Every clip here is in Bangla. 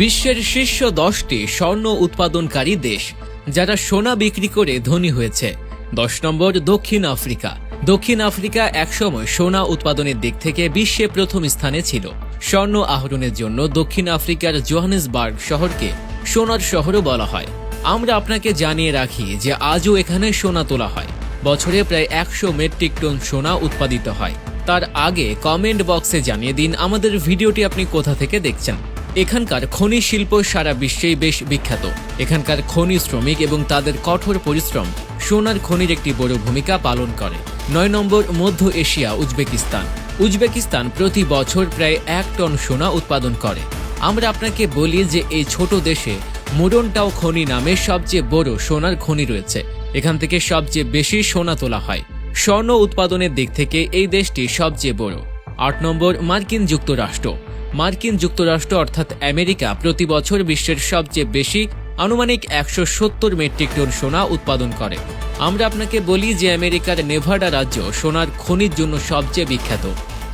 বিশ্বের শীর্ষ দশটি স্বর্ণ উৎপাদনকারী দেশ, যারা সোনা বিক্রি করে ধনী হয়েছে। দশ নম্বর দক্ষিণ আফ্রিকা। দক্ষিণ আফ্রিকা একসময় সোনা উৎপাদনের দিক থেকে বিশ্বে প্রথম স্থানে ছিল। স্বর্ণ আহরণের জন্য দক্ষিণ আফ্রিকার জোহানেসবার্গ শহরকে সোনার শহরও বলা হয়। আমরা আপনাকে জানিয়ে রাখি যে আজও এখানে সোনা তোলা হয়। বছরে প্রায় একশো মেট্রিক টন সোনা উৎপাদিত হয়। তার আগে কমেন্ট বক্সে জানিয়ে দিন আমাদের ভিডিওটি আপনি কোথা থেকে দেখছেন। এখানকার খনি শিল্প সারা বিশ্বেই বেশ বিখ্যাত। এখানকার খনি শ্রমিক এবং তাদের কঠোর পরিশ্রম সোনার খনির একটি বড় ভূমিকা পালন করে। নয় নম্বর, মধ্য এশিয়া, উজবেকিস্তান। উজবেকিস্তান প্রতি বছর প্রায় এক টন সোনা উৎপাদন করে। আমরা আপনাকে বলি যে এই ছোট দেশে মুডনটাও খনি নামে সবচেয়ে বড় সোনার খনি রয়েছে। এখান থেকে সবচেয়ে বেশি সোনা তোলা হয়। স্বর্ণ উৎপাদনের দিক থেকে এই দেশটি সবচেয়ে বড়। আট নম্বর, মার্কিন যুক্তরাষ্ট্র। মার্কিন যুক্তরাষ্ট্র অর্থাৎ আমেরিকা প্রতি বছর বিশ্বের সবচেয়ে বেশি আনুমানিক একশো সত্তর মেট্রিক টন সোনা উৎপাদন করে। আমরা আপনাকে বলি যে আমেরিকার নেভাডা রাজ্য সোনার খনির জন্য সবচেয়ে বিখ্যাত।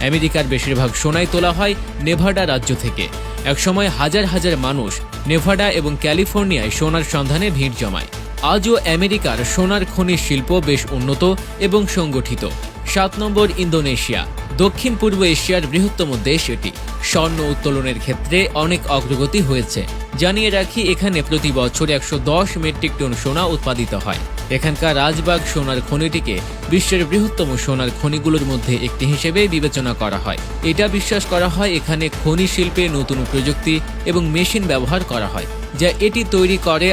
আমেরিকার বেশিরভাগ সোনাই তোলা হয় নেভাডা রাজ্য থেকে। একসময় হাজার হাজার মানুষ নেভাডা এবং ক্যালিফোর্নিয়ায় সোনার সন্ধানে ভিড় জমায়। আজও আমেরিকার সোনার খনির শিল্প বেশ উন্নত এবং সংগঠিত। সাত নম্বর ইন্দোনেশিয়া। দক্ষিণ পূর্ব এশিয়ার বৃহত্তম দেশ এটি। স্বর্ণ উত্তোলনের ক্ষেত্রে অনেক অগ্রগতি হয়েছে। জানিয়ে রাখি, এখানে প্রতি বছর একশো দশ মেট্রিক টন সোনা উৎপাদিত হয়। এখানকার রাজবাগ সোনার খনিটিকে বিশ্বের বৃহত্তম সোনার খনিগুলোর মধ্যে একটি হিসেবে বিবেচনা করা হয়। এটা বিশ্বাস করা হয় এখানে খনি শিল্পে নতুন প্রযুক্তি এবং মেশিন ব্যবহার করা হয়, যা এটি তৈরি করে